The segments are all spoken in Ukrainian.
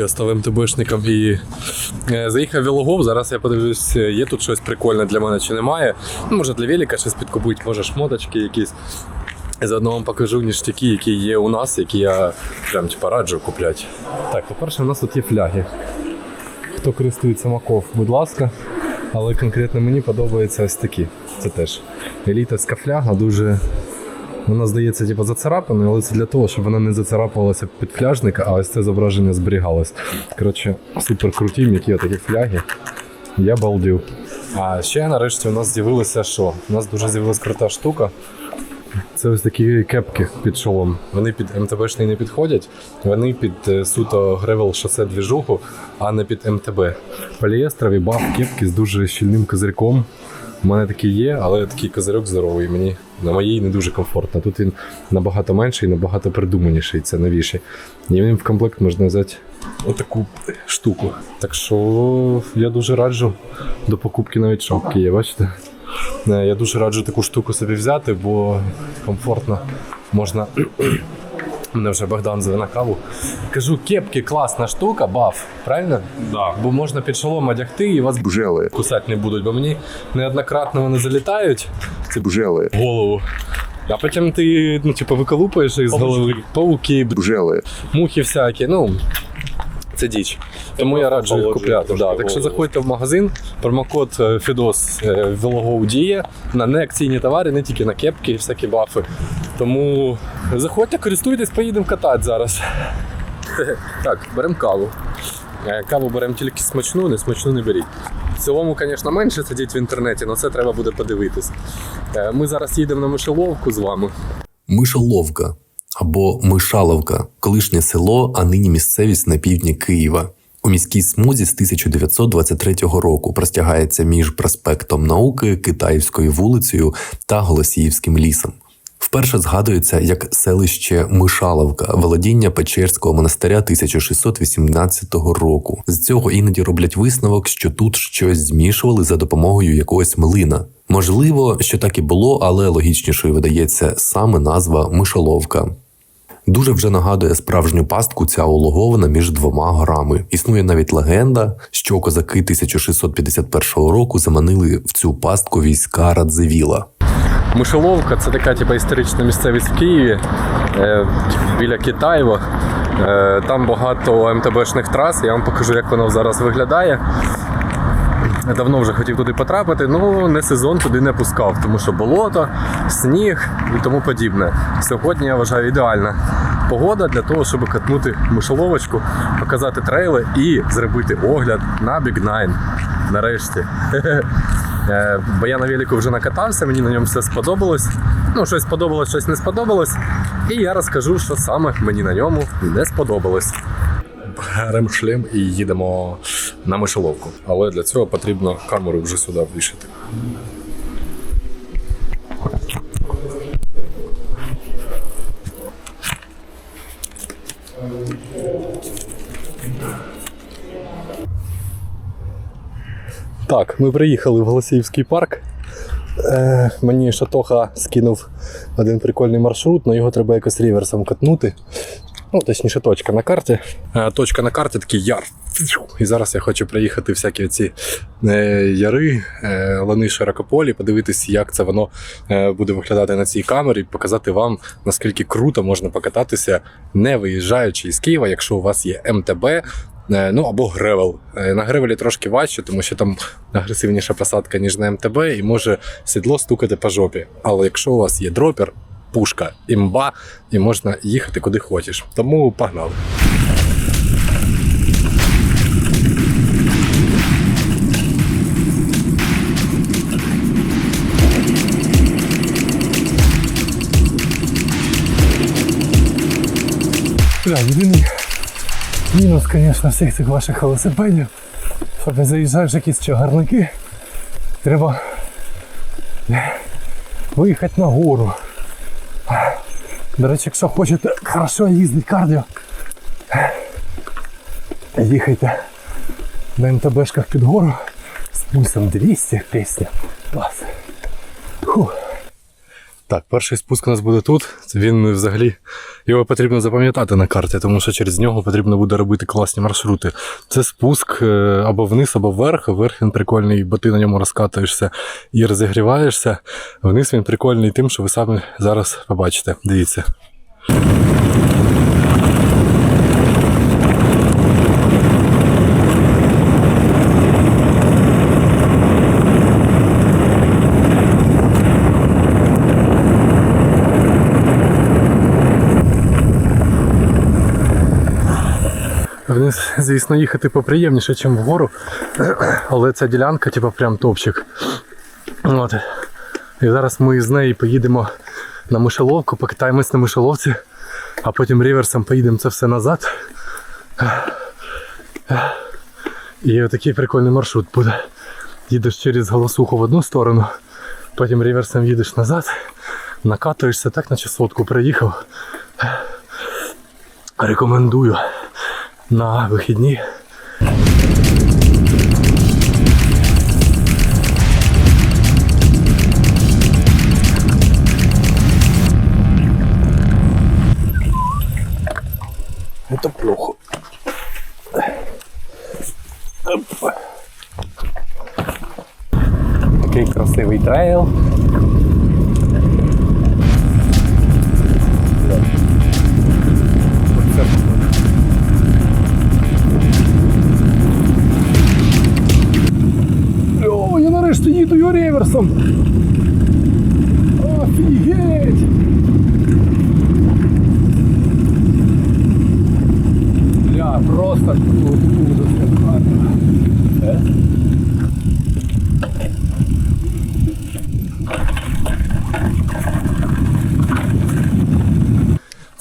я став МТБшником і е, заїхав в Вілогов. Зараз я подивлюсь, е, є тут щось прикольне для мене чи немає. Ну, може для велика щось підкупити, може шмоточки якісь. Заодно вам покажу ніштяки, які є у нас, які я прям типа раджу купляти. Так, по-перше, у нас тут є фляги. Хто користується маков, будь ласка. Але конкретно мені подобаються ось такі. Це теж елітовська фляга, дуже. Вона здається, типу, зацарапана, але це для того, щоб вона не зацарапувалася під фляжника, а ось це зображення зберігалось. Коротше, супер круті, м'які такі фляги. Я балдів. А ще нарешті у нас з'явилося що? У нас дуже з'явилася крута штука. Це ось такі кепки під шолом. Вони під МТБшний не підходять, вони під е, суто гревел шосе двіжуху, а не під МТБ. Поліестрові баф кепки з дуже щільним козирьком. У мене такі є, але такий козирьок здоровий. Мені на моїй не дуже комфортно. Тут він набагато менший, набагато придуманіший, це новіший. І в комплект можна взяти отаку штуку. Так що я дуже раджу до покупки навіть шапки є, бачите? Е, Я дуже раджу таку штуку собі взяти, бо комфортно можна. Мене вже Богдан зве на каву. Кажу, кепки класна штука, баф, правильно? Да. Бо можна під шолом одягти і вас бжели, кусати не будуть, бо мені неоднократно вони залітають бжели, в голову. А потім ти, ну, типу, виколупаєш їх з голови. Пауки, бжели, мухи всякі. Ну, це діч. Тому я раджу їх купляти. Да. Так що заходьте в магазин, промокод е, FIDOS е, діє на неакційні товари, не тільки на кепки і всякі бафи. Тому заходьте, користуйтесь, поїдемо катати зараз. Так, беремо каву. Е, Каву беремо тільки смачну, не смачну не беріть. В цілому, звісно, менше сидіть в інтернеті, але це треба буде подивитись. Е, Ми зараз їдемо на мишеловку з вами. Мишоловка або Мишаловка колишнє село, а нині місцевість на півдні Києва. У міській смузі з 1923 року простягається між проспектом науки, Китаївською вулицею та Голосіївським лісом. Вперше згадується як селище Мишаловка, володіння Печерського монастиря 1618 року. З цього іноді роблять висновок, що тут щось змішували за допомогою якогось млина. Можливо, що так і було, але логічнішою видається саме назва Мишоловка. Дуже вже нагадує справжню пастку ця улогована між двома горами. Існує навіть легенда, що козаки 1651 року заманили в цю пастку війська Радзивіла. Мишеловка це така типу, історична місцевість в Києві е, біля Китаєва. Е, там багато МТБшних трас. Я вам покажу, як воно зараз виглядає. Давно вже хотів туди потрапити, ну не сезон туди не пускав, тому що болото, сніг і тому подібне. Сьогодні я вважаю ідеальна погода для того, щоб катнути мишоловочку, показати трейли і зробити огляд на Big Nine. Нарешті. Е, Бо я на велику вже накатався, мені на ньому все сподобалось. Ну, щось сподобалось, щось не сподобалось. І я розкажу, що саме мені на ньому не сподобалось. Беремо шлем і їдемо на мишоловку. Але для цього потрібно камеру вже сюди вішати. Так, ми приїхали в Голосіївський парк. Е, мені Шатоха скинув один прикольний маршрут, але його треба якось реверсом катнути. Ну, точніше, точка на карті. Е, точка на карті такий яр. І зараз я хочу приїхати всякі ці е, яри, е, лани широкополі, подивитися, як це воно е, буде виглядати на цій камері, показати вам, наскільки круто можна покататися, не виїжджаючи із Києва, якщо у вас є МТБ. Е, Ну або гревел. Е, На гревелі трошки важче, тому що там агресивніша посадка, ніж на МТБ, і може сідло стукати по жопі. Але якщо у вас є дропер, пушка, імба, і можна їхати куди хочеш. Тому погнали. Бля, єдиний мінус, звісно, всіх цих ваших велосипедів, що ти заїжджаєш якісь чагарники, треба виїхати на гору. До речі, якщо хочете хорошо їздити кардіо, їхайте на МТБшках під гору з пульсом 200 пісня. Клас. Фух. Так, перший спуск у нас буде тут. Він взагалі його потрібно запам'ятати на карті, тому що через нього потрібно буде робити класні маршрути. Це спуск е, або вниз, або вверх. Вверх він прикольний, бо ти на ньому розкатуєшся і розігріваєшся. Вниз він прикольний тим, що ви самі зараз побачите. Дивіться. Вниз, звісно, їхати поприємніше, ніж вгору. Але ця ділянка, типу, прям топчик. От. І зараз ми з неї поїдемо на мишеловку, покатаємось на мишеловці, а потім ріверсом поїдемо це все назад. І отакий прикольний маршрут буде. Їдеш через голосуху в одну сторону, потім ріверсом їдеш назад, накатуєшся так, наче сотку приїхав. Рекомендую на вихідні. Это плохо. Оп. Такий красивий трейл. Його реверсом. Офігеть! Бля, просто тут ужас як гарно. Е?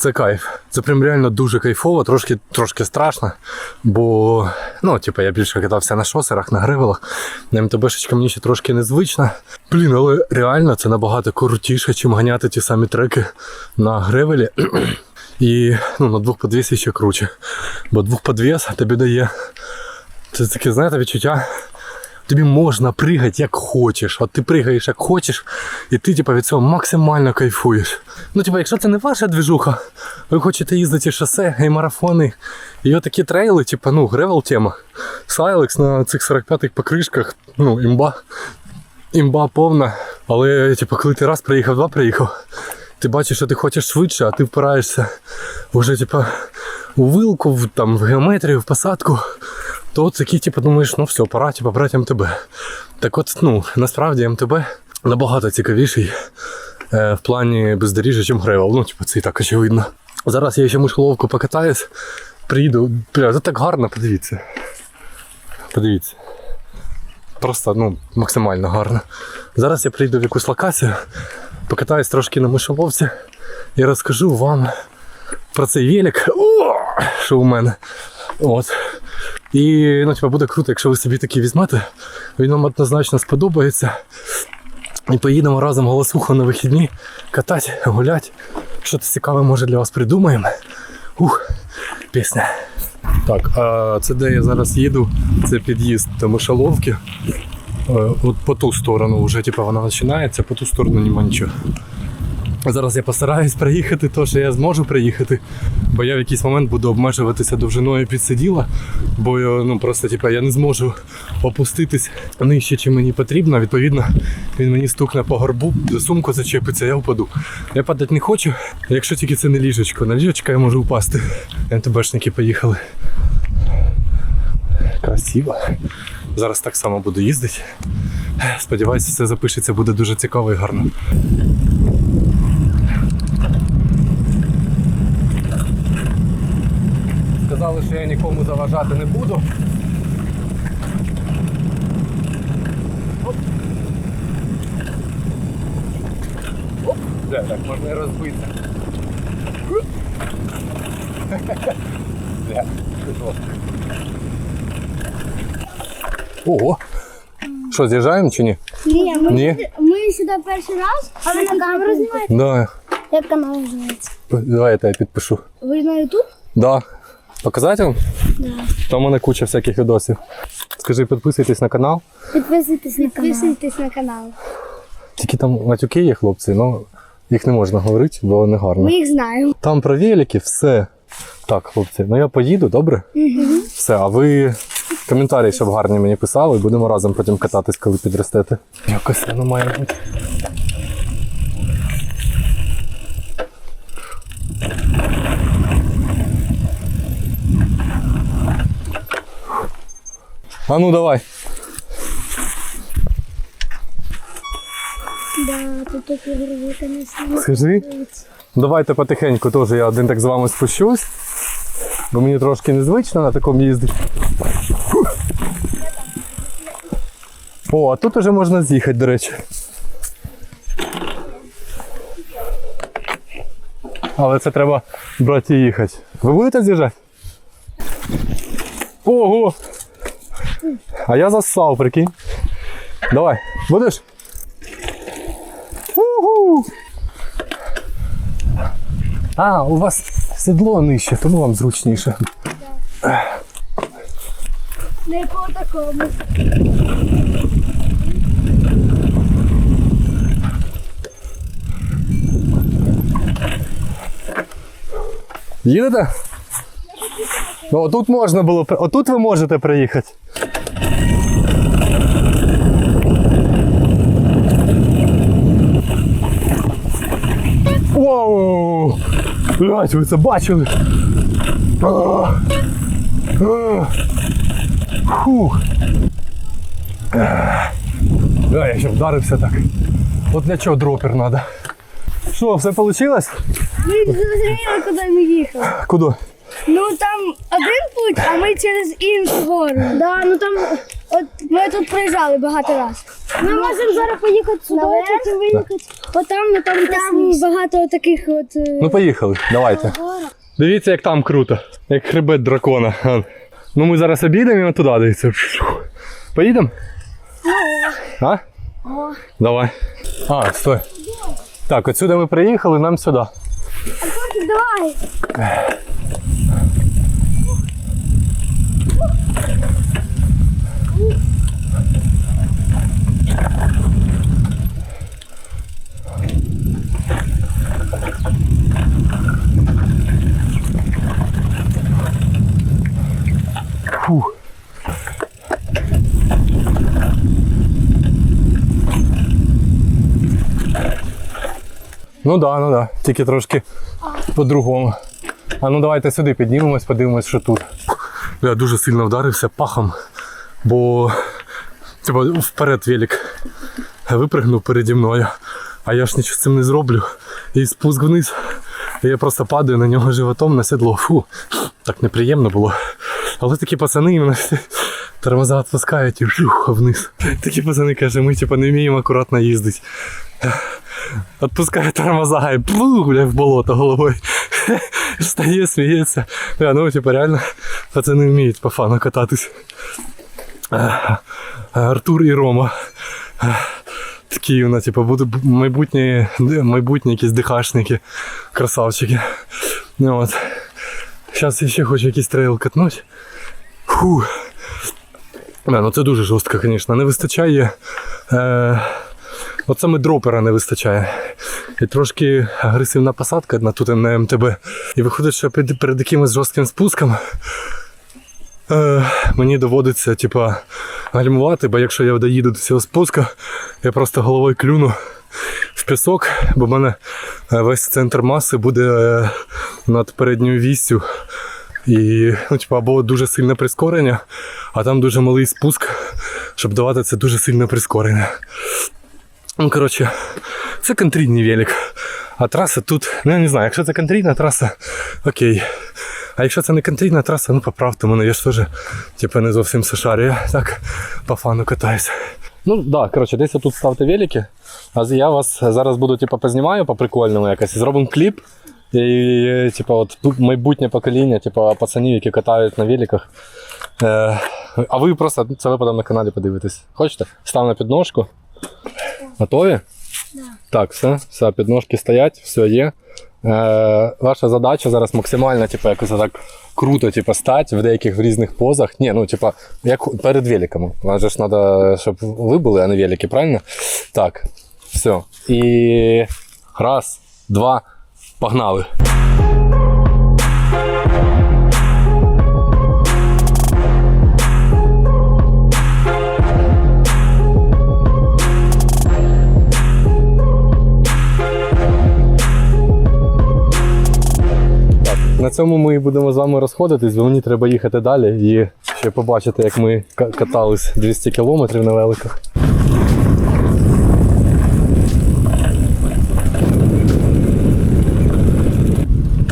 Це кайф. Це прям реально дуже кайфово, трошки, трошки страшно. Бо, ну, типу, я більше катався на шосерах, на гривелах. На МТБшечка мені ще трошки незвична. Блін, але реально це набагато крутіше, чим ганяти ті самі треки на гривелі. І ну, на двох подвісі ще круче. Бо двох подвіс тобі дає. Це таке, знаєте, відчуття. Тобі можна пригати як хочеш. От ти пригаєш як хочеш, і ти типу, від цього максимально кайфуєш. Ну, типу, якщо це не ваша движуха, ви хочете їздити шосе і марафони, і отакі трейли, типу, ну, гревел тема. Сайлекс на цих 45-х покришках, ну, імба. Імба повна. Але, типу, коли ти раз приїхав, два приїхав, ти бачиш, що ти хочеш швидше, а ти впираєшся вже, типу, у вилку, в, там, в геометрію, в посадку, то такий, типу, думаєш, ну все, пора, типу, брати МТБ. Так от, ну, насправді МТБ набагато цікавіший е, в плані бездоріжжя, ніж гревел. Ну, типу, це і так очевидно. Зараз я ще мишоловку покатаюсь, приїду. Бля, це так гарно, подивіться. Подивіться. Просто ну, максимально гарно. Зараз я прийду в якусь локацію, покатаюсь трошки на мишоловці і розкажу вам про цей велик, що у мене. От. І ну, типу, буде круто, якщо ви собі такий візьмете, він вам однозначно сподобається. І поїдемо разом голосуху на вихідні, катати, гуляти. Щось цікаве може для вас придумаємо. Ух, пісня. Так, а це де я зараз їду, це під'їзд до Мишаловки. Е, От по ту сторону вже типу, вона починається, по ту сторону нема нічого. Зараз я постараюсь приїхати, то що я зможу приїхати, бо я в якийсь момент буду обмежуватися довжиною підсиділа, бо ну, просто типу, я не зможу опуститись нижче, чим мені потрібно. Відповідно, він мені стукне по горбу, сумку зачепиться, я впаду. Я падати не хочу, якщо тільки це не ліжечко. На ліжечко я можу впасти. МТБшники поїхали. Красиво. Зараз так само буду їздити. Сподіваюся, все запишеться, буде дуже цікаво і гарно. Сказали, що я нікому заважати не буду. Оп. Оп. Бля, так можна і розбитися. Бля, це жорстко. Ого! Що, з'їжджаємо чи ні? Ні, ми, Ні? Сюди, ми сюди перший раз, а ви на камеру знімаєте? Да. Як канал називається? Давай я тебе підпишу. Ви на Ютуб? Да. Показати вам? Да. Там у мене куча всяких відосів. Скажи, підписуйтесь на канал. Підписуйтесь на канал. Підписуйтесь на канал. Тільки там матюки є, хлопці, ну Їх не можна говорити, бо не гарно. Ми їх знаємо. Там про велики все. Так, хлопці, ну я поїду, добре? Все, а ви коментарі, щоб гарні мені писали, будемо разом потім кататись, коли підростете. Якось воно має бути. А ну давай. Да, тут такі гриби, звісно. Скажи. Давайте потихеньку теж я один так з вами спущусь. Бо мені трошки незвично на такому їздити. О, а тут уже можна з'їхати, до речі. Але це треба брати і їхати. Ви будете з'їжджати? Ого! А я зассав, прикинь. Давай, будеш? Угу! А, у вас седло нижче, тому вам зручніше. Не по такому. Їдете? Ну, отут можна було. Отут ви можете приїхати. Воу! Блять, ви це бачили? Фух. А, я ще вдарився так. От для чого дропер треба? Що, все вийшло? Ми зрозуміли, куди ми їхали. Куди? Ну там один путь, а ми через іншу гору. Да, ну там от ми тут проїжджали багато разів. Ми можемо зараз поїхати сюди, потім виїхати. Отам, ну там, там багато таких от. Ну поїхали, давайте. Дивіться, як там круто, як хребет дракона. Ну ми зараз обійдемо і туди дивіться. Поїдемо? А? О. Давай. А, стой. Так, отсюди ми приїхали, нам сюди. Артурчик, давай. Ну да, ну да. Тільки трошки по-другому. А ну давайте сюди піднімемось, подивимось, що тут. Я дуже сильно вдарився пахом, бо типу, вперед велик випрыгнув переді мною, а я ж нічого з цим не зроблю. І спуск вниз. І я просто падаю на нього животом на седло. Фу, так неприємно було. Але такі пацани мене тормоза відпускають і фух, вниз. Такі пацани кажуть, ми типу, не вміємо акуратно їздити. Отпускає тормоза і плух, бля, в болото головою. Стає, сміється. Бля, ну, типу, реально, пацани вміють по фану кататись. Артур і Рома. Такі у нас, типу, будуть майбутні, майбутні якісь дихашники, красавчики. Ну, от. Зараз ще хочу якийсь трейл катнути. Фу. Да, ну це дуже жорстко, звісно. Не вистачає. Е, от саме дропера не вистачає. І трошки агресивна посадка на тут на МТБ. І виходить, що перед, перед якимось жорстким спуском е, мені доводиться, типа, гальмувати, бо якщо я доїду до цього спуска, я просто головою клюну в пісок, бо в мене е, весь центр маси буде е, над передньою вістю. І ну, типу, або дуже сильне прискорення, а там дуже малий спуск, щоб давати це дуже сильне прискорення. Ну, коротше, це контрійний велик. А траса тут, ну я не знаю, якщо це контрійна траса, окей. А якщо це не контрійна траса, ну поправте мене, я ж теж типу, не зовсім сошарю, я так по фану катаюся. Ну так, да, коротше, десь тут ставте велики, а я вас зараз буду типу, познімаю по прикольному якось, зробимо кліп. І, типу, от майбутнє покоління, типу, пацанів, які катають на великах. Е, а ви просто це ви на каналі подивитесь. Хочете? Став на підножку. Готові? Так, все, все, підножки стоять, все є. Е, ваша задача зараз максимально, типу, якось так круто, типу, стати в деяких в різних позах. Ні, ну, типу, як перед великами. Вам же ж треба, щоб ви були, а не велики, правильно? Так, все. І Раз, два, погнали. На цьому ми і будемо з вами розходитись, бо мені треба їхати далі і ще побачити, як ми катались 200 кілометрів на великах.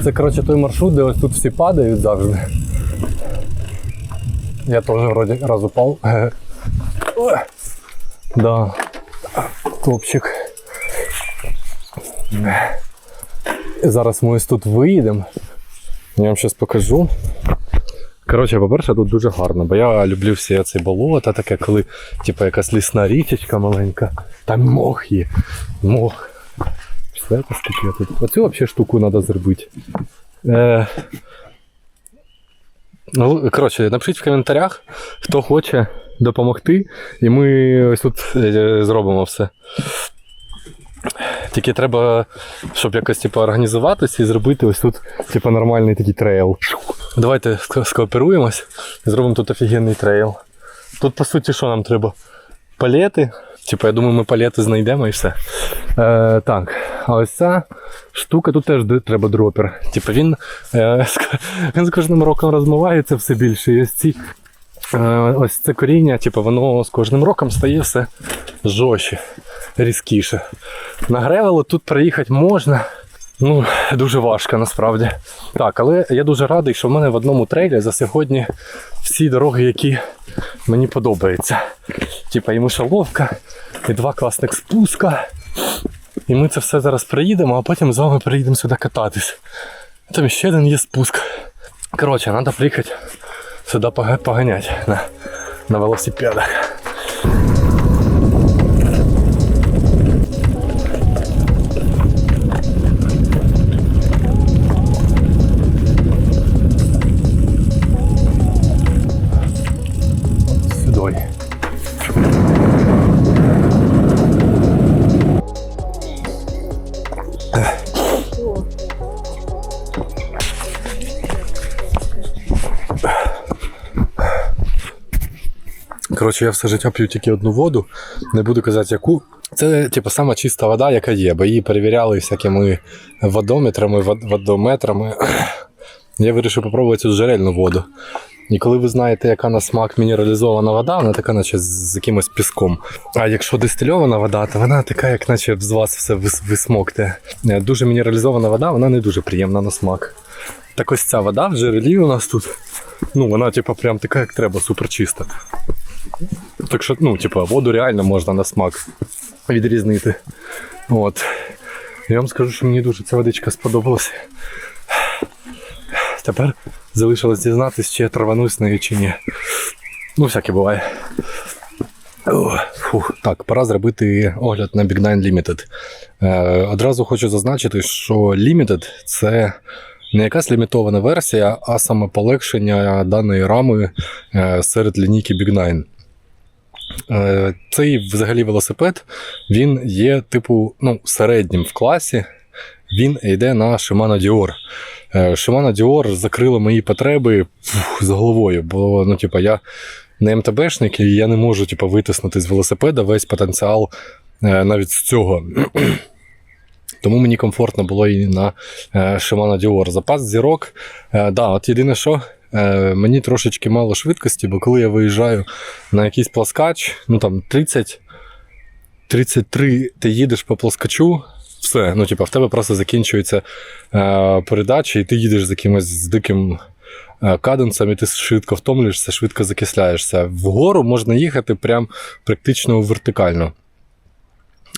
Це коротше той маршрут, де ось тут всі падають завжди. Я теж вроді раз упав. Да. Топчик. Зараз ми ось тут виїдемо. Я вам зараз покажу. Коротше, по-перше, тут дуже гарно, бо я люблю всі ці болота, таке, коли типу, якась лісна річечка маленька. Там мох є. Мох. Представляєте, скільки я тут. Оцю взагалі штуку треба зробити. Е... Ну, коротше, напишіть в коментарях, хто хоче допомогти, і ми ось тут е, зробимо все. Тільки треба, щоб якось типу, організуватися і зробити ось тут типу, нормальний такий трейл. Давайте ско- скооперуємось і зробимо тут офігенний трейл. Тут, по суті, що нам треба? Палети. Типу, я думаю, ми палети знайдемо і все. Е, так, а ось ця штука тут теж треба дропер. Типу, він, е, він з кожним роком розмивається все більше. І ось ці. Е, ось це коріння, типу, воно з кожним роком стає все жорстче, різкіше. На гревелу тут проїхати можна. Ну, дуже важко насправді. Так, але я дуже радий, що в мене в одному трейлі за сьогодні всі дороги, які мені подобаються. Типа і мишоловка, і два класних спуска. І ми це все зараз приїдемо, а потім з вами приїдемо сюди кататись. Там ще один є спуск. Коротше, треба приїхати сюди поганяти на, на велосипедах. Коротше, я все життя п'ю тільки одну воду, не буду казати яку. Це, типу, сама чиста вода, яка є, бо її перевіряли всякими водометрами, водометрами. Я вирішив попробувати цю джерельну воду. І коли ви знаєте, яка на смак мінералізована вода, вона така, наче з якимось піском. А якщо дистильована вода, то вона така, як наче з вас все висмокте. Е, Дуже мінералізована вода, вона не дуже приємна на смак. Так ось ця вода в джерелі у нас тут. Ну, вона, типу, прям така, як треба, супер чиста. Так що, ну, типу, воду реально можна на смак відрізнити. От. Я вам скажу, що мені дуже ця водичка сподобалася. Тепер залишилось дізнатися, чи я траванусь нею чи ні. Ну, всяке буває. Фух. Так, пора зробити огляд на Big Nine Limited. Е, одразу хочу зазначити, що Limited це не якась лімітована версія, а саме полегшення даної рами е, серед лінійки Big Nine. Е, Цей взагалі велосипед він є, типу, ну, середнім в класі. Він йде на Shimano Dior. Е, Shimano Dior закрила мої потреби фух, з головою, бо ну, типу, я не МТБшник, і я не можу типу, витиснути з велосипеда весь потенціал е, навіть з цього. Тому мені комфортно було і на е, Shimano Dior. Запас зірок. Е, да, от єдине, що е, мені трошечки мало швидкості, бо коли я виїжджаю на якийсь пласкач, ну там 30, 33 ти їдеш по плоскачу, все. Ну, типу, в тебе просто закінчується е, передача, і ти їдеш з якимось з диким е, каденсом, і ти швидко втомлюєшся, швидко закисляєшся. Вгору можна їхати прям практично вертикально.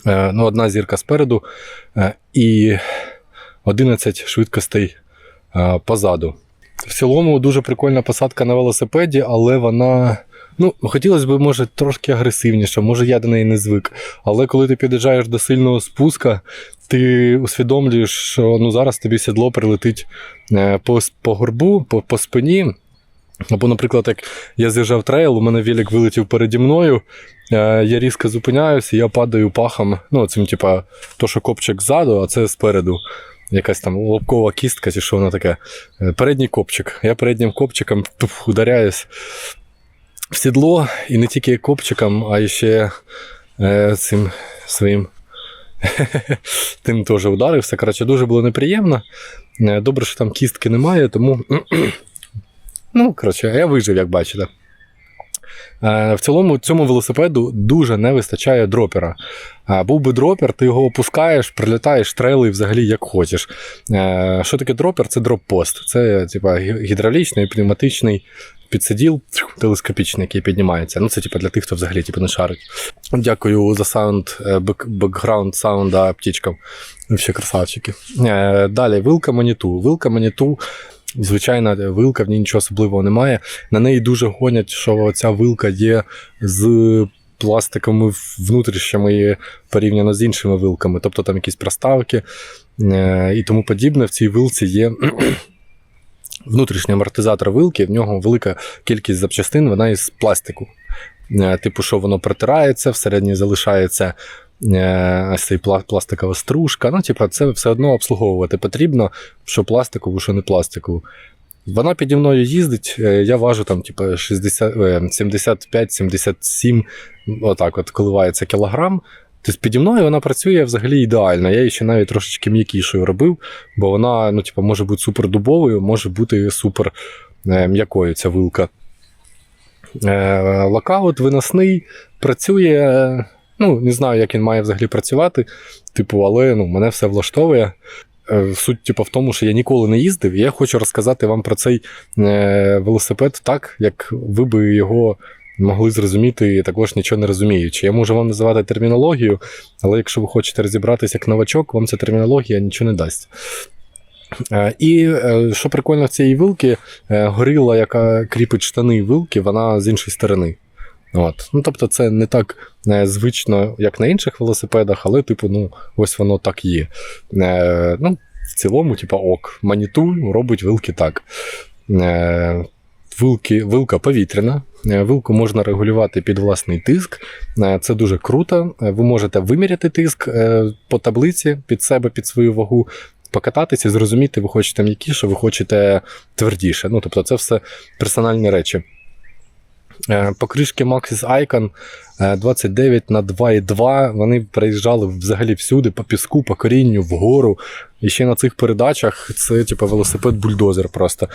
Е, ну, одна зірка спереду е, і 11 швидкостей е, позаду. В цілому дуже прикольна посадка на велосипеді, але вона. Ну, хотілося б, може, трошки агресивніше, може я до неї не звик. Але коли ти під'їжджаєш до сильного спуска, ти усвідомлюєш, що ну, зараз тобі сідло прилетить по, по горбу, по, по спині. Або, наприклад, як я з'їжджав трейл, у мене велик вилетів переді мною, е, я різко зупиняюся, я падаю пахом. Ну, цим, типа, то, що копчик ззаду, а це спереду. Якась там лобкова кістка, чи що воно таке. Е, Передній копчик. Я переднім копчиком туф, ударяюсь в сідло, і не тільки копчиком, а ще е, цим своїм тим теж ударився. Коротше, дуже було неприємно. Е, Добре, що там кістки немає, тому. Ну, коротше, я вижив, як бачите. Е, В цілому цьому велосипеду дуже не вистачає дропера. Е, Був би дропер, ти його опускаєш, прилітаєш трейли взагалі як хочеш. Е, Що таке дропер? Це дроп-пост. Це типа гідравлічний, пневматичний підсиділ телескопічний, який піднімається. Ну, це типа для тих, хто взагалі типу, не шарить. Дякую за саунд, бек- бекграунд саунда птічкам. Вообще красавчики. Далі вилка маніту. Вилка маніту. Звичайна вилка, в ній нічого особливого немає. На неї дуже гонять, що ця вилка є з пластиковими внутрішнями порівняно з іншими вилками. Тобто там якісь проставки е, і тому подібне. В цій вилці є внутрішній амортизатор вилки, в нього велика кількість запчастин, вона із пластику. Е, Типу, що воно протирається, всередині залишається ось цей пластикова стружка. Ну, типу, це все одно обслуговувати потрібно, що пластикову, що не пластикову. Вона піді мною їздить, е, я важу там, типу, 60, е, 75-77, отак от коливається кілограм. Тобто піді мною вона працює взагалі ідеально. Я її ще навіть трошечки м'якішою робив, бо вона ну, типу, може бути супер дубовою, може бути супер е, м'якою ця вилка. Е, локаут виносний працює. Ну, не знаю, як він має взагалі працювати. Типу, але ну, мене все влаштовує. Е, Суть, типу, в тому, що я ніколи не їздив, і я хочу розказати вам про цей е, велосипед так, як ви би його могли зрозуміти, також нічого не розуміючи. Я можу вам називати термінологію, але якщо ви хочете розібратися як новачок, вам ця термінологія нічого не дасть. Е, І що прикольно в цій вилки, горіла, яка кріпить штани вилки, вона з іншої сторони. От. Ну, тобто, це не так е, звично, як на інших велосипедах, але, типу, ну, ось воно так є. Е, ну, в цілому, типу, ок. Маніту робить вилки так. Е, вилки, вилка повітряна. Е, Вилку можна регулювати під власний тиск. Е, Це дуже круто. Ви можете виміряти тиск по таблиці під себе, під свою вагу, покататися, зрозуміти, ви хочете м'якіше, ви хочете твердіше. Ну, тобто, це все персональні речі. Е, Покришки Maxis Icon е, 29 на 2,2. Вони приїжджали взагалі всюди, по піску, по корінню, вгору. І ще на цих передачах це, типу, велосипед-бульдозер просто.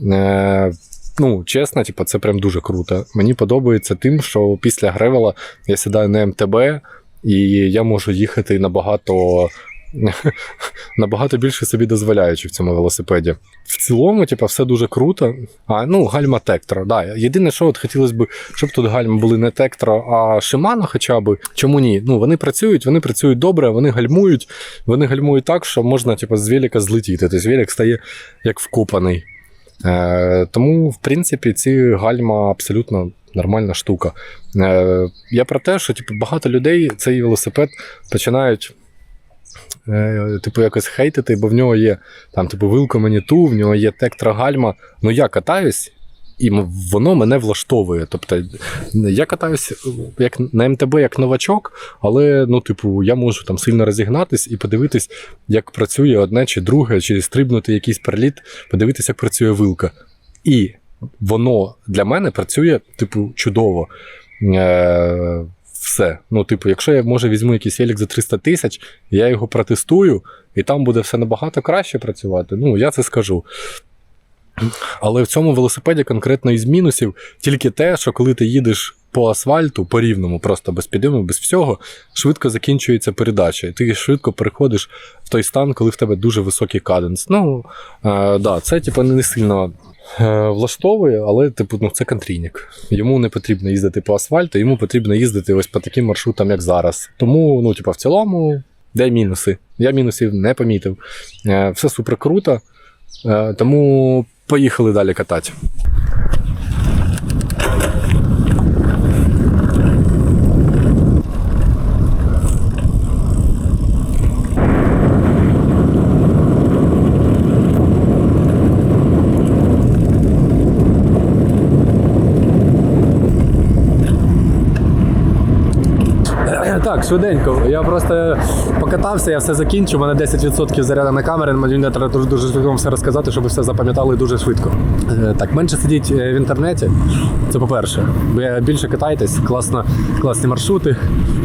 Е, Ну, чесно, типу, це прям дуже круто. Мені подобається тим, що після Гревела я сідаю на МТБ, і я можу їхати набагато. Набагато більше собі дозволяючи в цьому велосипеді. В цілому, типу, все дуже круто. А ну, гальма Тектора. Да. Єдине, що от хотілося б, щоб тут гальма були не Тектора, а Shimano хоча б. Чому ні? Ну, вони працюють, вони працюють добре, вони гальмують, вони гальмують так, що можна, типу, з велика злетіти. Тобто велик стає як вкопаний. Е, тому, в принципі, ці гальма абсолютно нормальна штука. Е, я про те, що типу, багато людей цей велосипед починають. Е, Типу, якось хейтити, бо в нього є там, типу, вилка маніту, в нього є тектра гальма. Ну я катаюсь, і воно мене влаштовує. Тобто, я катаюсь е, як на МТБ як новачок, але ну, типу, я можу там сильно розігнатись і подивитись, як працює одне чи друге, чи стрибнути якийсь приліт, подивитись, як працює вилка. І воно для мене працює, типу, чудово. Все. Ну, типу, якщо я може візьму якийсь велик за 300 тисяч, я його протестую, і там буде все набагато краще працювати. Ну, я це скажу. Але в цьому велосипеді конкретно із мінусів тільки те, що коли ти їдеш по асфальту, по рівному, просто без підйому, без всього, швидко закінчується передача. І ти швидко переходиш в той стан, коли в тебе дуже високий каденс. Ну, е, да, це типу, не сильно влаштовує, але типу, ну, це контрійник. Йому не потрібно їздити по асфальту, йому потрібно їздити ось по таким маршрутам, як зараз. Тому, ну, типу, в цілому, де мінуси? Я мінусів не помітив. Е, все супер круто. Е, тому поїхали далі катати. Так, швиденько. Я просто покатався, я все закінчу. У мене 10% заряду на камери. Мені треба дуже, дуже швидко все розказати, щоб ви все запам'ятали дуже швидко. Е, Так, менше сидіть е, в інтернеті. Це по-перше. Більше катайтесь, класно, класні маршрути.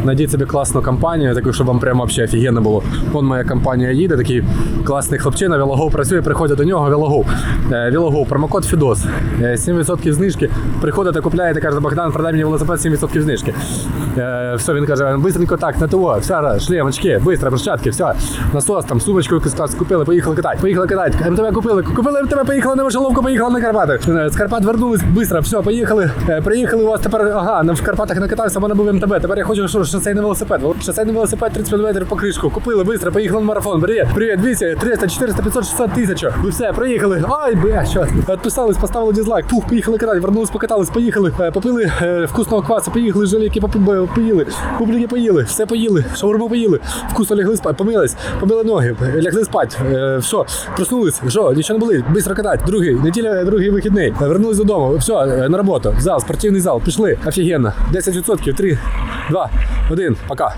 Найдіть собі класну компанію, таку, щоб вам прямо взагалі офігенно було. Вон моя компанія їде, такий класний хлопчина, Велогов працює, приходять до нього, Велогов. Е, Велогов, промокод Фідос. Е, 7% знижки. Приходите, купляєте, каже, Богдан, продай мені велосипед 7% знижки. Е, все, він каже, быстренько так, на ТО, все, шлем, очки, быстро, перчатки, все. Насос, там, сумочку якусь клас купили, поїхали катати. Поїхали катати. МТВ купили, купили МТВ, поїхали на Мишеловку, поїхали на Карпати. Е, З Карпат вернулись, быстро, все, поїхали. Е, Приїхали у вас тепер, ага, на- в Карпатах накатався, в мене був МТБ. Тепер я хочу, що шосейний велосипед. Шосейний велосипед 35 метрів по кришку. Купили, быстро, поїхали на марафон. Привіт, привіт, 200, 300, 400, 500, 600 тисяч. І все, приїхали. Ай, бля, що? Відписались, поставили дизлайк. Пух, поїхали катати, вернулись, покатались, поїхали. Е, Попили е, вкусного квасу, поїхали, желіки попи- поїли, публіки поїли, все поїли, шаурму поїли, вкусно лягли спати, помились, помили ноги, лягли спати. Е, Все, проснулись, що, нічого не болить, бистро катати. Другий, неділя, другий вихідний. Е, Вернулись додому. Все, на роботу. Зал, спортивний зал, пішли. Офігенно. 10%, 3, 2, 1, пока.